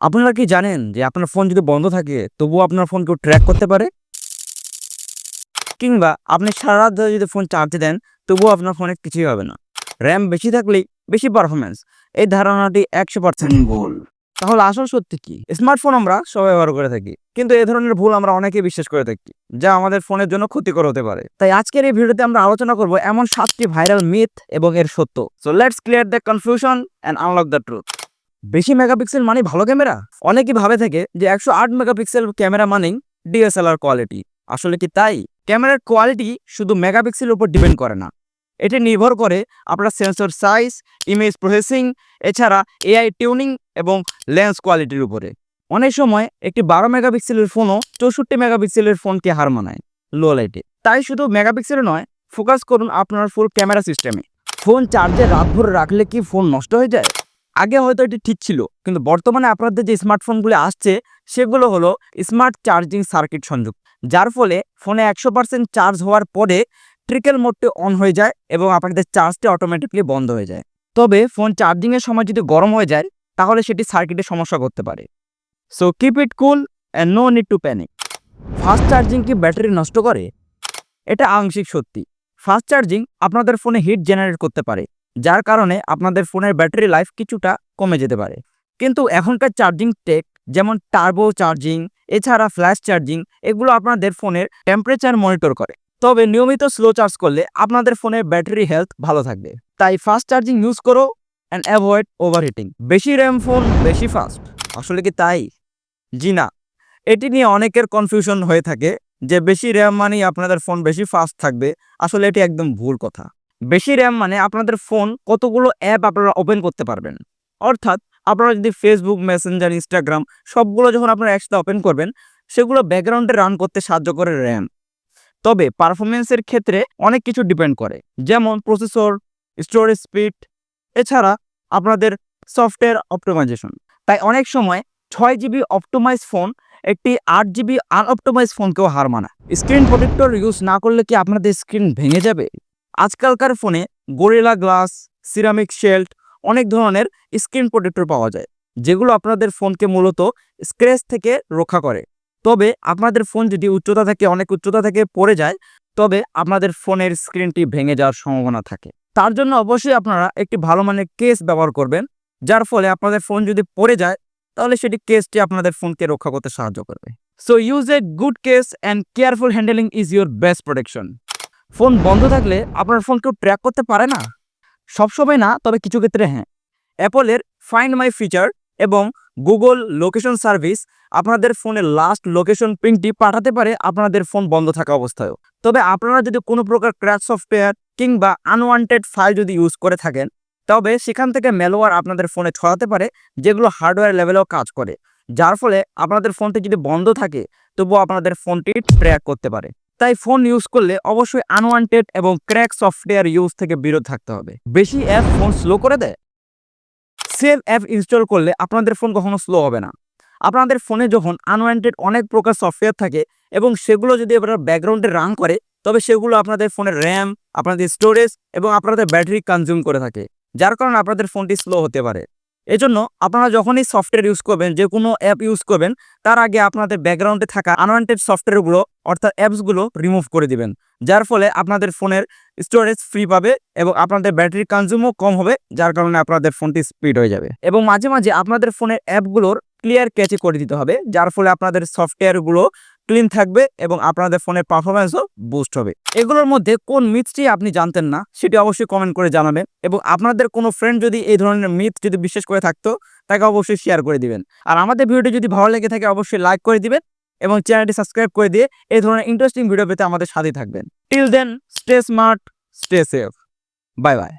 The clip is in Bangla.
আপনারা কি জানেন যে আপনার ফোন যদি বন্ধ থাকে তবুও আপনার ফোন কেউ ট্র্যাক করতে পারে? কিংবা আপনি সারা রাত ধরে যদি ফোন চার্জে দেন তবুও আপনার ফোনে কিছুই হবে না। র্যাম বেশি থাকলেই বেশি পারফরমেন্স এই ধারণাটি একশো পার্সেন্ট ভুল। তাহলে আসল সত্যি কি? স্মার্টফোন আমরা সবাই ব্যবহার করে থাকি। কিন্তু এ ধরনের ভুল আমরা অনেকেই বিশ্বাস করে থাকি যা আমাদের ফোনের জন্য ক্ষতিকর হতে পারে। তাই আজকের এই ভিডিওতে আমরা আলোচনা করব এমন সাতটি ভাইরাল মিথ এবং এর সত্য। So let's clear the confusion and unlock the truth বেশি মেগাপিক্সেল মানে ভালো ক্যামেরা? অনেকেই ভাবে থাকে যে একশো আট মেগাপিক্সেল ক্যামেরা মানেই ডিএসএলআর কোয়ালিটি আসলে কি তাই? ক্যামেরার কোয়ালিটি শুধু মেগাপিক্সেলের উপর ডিপেন্ড করে না। এটি নির্ভর করে আপনার সেন্সর সাইজ ইমেজ প্রসেসিং এছাড়া এআই টিউনিং এবং লেন্স কোয়ালিটির উপরে। অনেক সময় একটি বারো মেগাপিক্সেলের ফোনও চৌষট্টি মেগাপিক্সেলের ফোনকে হার মানায় লো লাইটে তাই শুধু মেগাপিক্সেলে নয় ফোকাস করুন আপনার ফুল ক্যামেরা সিস্টেমে ফোন চার্জে রাত ভরে রাখলে কি ফোন নষ্ট হয়ে যায়? আগে হয়তো এটি ঠিক ছিল, কিন্তু বর্তমানে আপনাদের যে স্মার্টফোনগুলি আসছে, সেগুলো হলো স্মার্ট চার্জিং সার্কিট সংযোগ, যার ফলে ফোনে একশো পার্সেন্ট চার্জ হওয়ার পরে ট্রিকেল মোডটি অন হয়ে যায় এবং আপনাদের চার্জটি অটোমেটিকলি বন্ধ হয়ে যায়। তবে ফোন চার্জিংয়ের সময় যদি গরম হয়ে যায়, তাহলে সেটি সার্কিটে সমস্যা করতে পারে। So keep it cool and no need to panic fast charging কি ব্যাটারি নষ্ট করে? এটা আংশিক সত্যি। ফাস্ট চার্জিং আপনাদের ফোনে হিট জেনারেট করতে পারে। যার কারণে আপনাদের ফোনের ব্যাটারি লাইফ কিছুটা কমে যেতে পারে। কিন্তু এখনকার চার্জিং টেক, যেমন টার্বো চার্জিং, এছাড়া ফ্ল্যাশ চার্জিং, এগুলো আপনাদের ফোনের টেম্পারেচার মনিটর করে। তবে নিয়মিত স্লো চার্জ করলে আপনাদের ফোনের ব্যাটারি হেলথ ভালো থাকবে। তাই ফাস্ট চার্জিং ইউজ করো অ্যান্ড অ্যাভয়েড ওভারহিটিং বেশি র্যাম ফোন, বেশি ফাস্ট। আসলে কি তাই? জি না। এটি নিয়ে অনেকের কনফিউশন হয়ে থাকে যে বেশি র্যাম মানেই আপনাদের ফোন বেশি ফাস্ট থাকবে। আসলে এটি একদম ভুল কথা। বেশি র্যাম মানে আপনাদের ফোন কতগুলো অ্যাপ আপনারা ওপেন করতে পারবেন। অর্থাৎ আপনারা যদি ফেসবুক মেসেঞ্জার ইনস্টাগ্রাম সবগুলো যখন আপনারা একসাথে ওপেন করবেন, সেগুলো ব্যাকগ্রাউন্ডে রান করতে সাহায্য করে র্যাম। তবে পারফরমেন্সের ক্ষেত্রে অনেক কিছু ডিপেন্ড করে। যেমন প্রসেসর স্টোরেজ স্পিড এছাড়া আপনাদের সফটওয়্যার অপটোমাইজেশন তাই অনেক সময় ছয় জিবি অপটোমাইজ ফোন একটি আট জিবি আনঅপটোমাইজ ফোনকেও হার মানা স্ক্রিন প্রোটেক্টর ইউজ না করলে কি আপনাদের স্ক্রিন ভেঙে যাবে? আজকালকার ফোনে গোরিলা গ্লাস, সিরামিক শেল্ট, অনেক ধরনের স্ক্রিন প্রোটেক্টর পাওয়া যায়, যেগুলো আপনাদের ফোনকে মূলত স্ক্র্যাচ থেকে রক্ষা করে। তবে আপনাদের ফোন যদি উচ্চতা থেকে, অনেক উচ্চতা থেকে পড়ে যায়, তবে আপনাদের ফোনের স্ক্রিনটি ভেঙে যাওয়ার সম্ভাবনা থাকে। তার জন্য অবশ্যই আপনারা একটি ভালো মানের কেস ব্যবহার করবেন, যার ফলে আপনাদের ফোন যদি পড়ে যায়, তাহলে সেটি কেসটি আপনাদের ফোনকে রক্ষা করতে সাহায্য করবে। So use a good case and careful handling is your best protection phone বন্ধ থাকলে আপনার ফোন কেউ ট্র্যাক করতে পারে না। সবসময় না, তবে কিছু ক্ষেত্রে হ্যাঁ। অ্যাপলের ফাইন্ড মাই ফিচার এবং গুগল লোকেশন সার্ভিস আপনাদের ফোনের লাস্ট লোকেশন পিনটি পাঠাতে পারে আপনাদের ফোন বন্ধ থাকা অবস্থায়ও। তবে আপনারা যদি কোনো প্রকার ক্র্যাশ সফটওয়্যার কিংবা আনওয়ান্টেড ফাইল যদি ইউজ করে থাকেন, তবে সেখান থেকে ম্যালওয়্যার আপনাদের ফোনে ছড়াতে পারে, যেগুলো হার্ডওয়্যার লেভেলেও কাজ করে। যার ফলে আপনাদের ফোনটি যদি বন্ধ থাকে, তবুও আপনাদের ফোনটি ট্র্যাক করতে পারে। তাই ফোন ইউজ করলে অবশ্যই আনওয়ান্টেড এবং ক্র্যাক সফটওয়্যার ইউজ থেকে বিরত থাকতে হবে। বেশি অ্যাপ ফোন স্লো করে দেয়? সেভ অ্যাপ ইনস্টল করলে আপনাদের ফোন কখনো স্লো হবে না। আপনাদের ফোনে যখন আনওয়ান্টেড অনেক প্রকার সফটওয়্যার থাকে এবং সেগুলো যদি আপনারা ব্যাকগ্রাউন্ডে রান করে, তবে সেগুলো আপনাদের ফোনের র্যাম আপনাদের স্টোরেজ এবং আপনাদের ব্যাটারি কনজিউম করে থাকে, যার কারণে আপনাদের ফোনটি স্লো হতে পারে। এজন্য আপনারা যখনই সফটওয়্যার ইউজ করবেন যে কোনো অ্যাপ ইউজ করবেন, তার আগে আপনাদের ব্যাকগ্রাউন্ডে থাকা আনওয়ান্টেড সফটওয়্যারগুলো অর্থাৎ অ্যাপসগুলো রিমুভ করে দিবেন। যার ফলে আপনাদের ফোনের স্টোরেজ ফ্রি পাবে এবং আপনাদের ব্যাটারি কনজিউমও কম হবে, যার কারণে আপনাদের ফোনটি স্পিড হয়ে যাবে। এবং মাঝে মাঝে আপনাদের ফোনের অ্যাপগুলোর ক্লিয়ার ক্যাচে করে দিতে হবে, যার ফলে আপনাদের সফটওয়্যারগুলো ক্লিন থাকবে এবং আপনাদের ফোনের পারফরমেন্সও বুস্ট হবে। এগুলোর মধ্যে কোন মিথটি আপনি জানতেন না, সেটি অবশ্যই কমেন্ট করে জানাবেন এবং আপনাদের কোনো ফ্রেন্ড যদি এই ধরনের মিথ যদি বিশ্বাস করে থাকতো, তাকে অবশ্যই শেয়ার করে দিবেন। আর আমাদের ভিডিওটি যদি ভালো লেগে থাকে, অবশ্যই লাইক করে দিবেন এবং চ্যানেলটি সাবস্ক্রাইব করে দিয়ে এই ধরনের ইন্টারেস্টিং ভিডিও পেতে আমাদের সাথে থাকবেন। Till then stay smart stay safe bye bye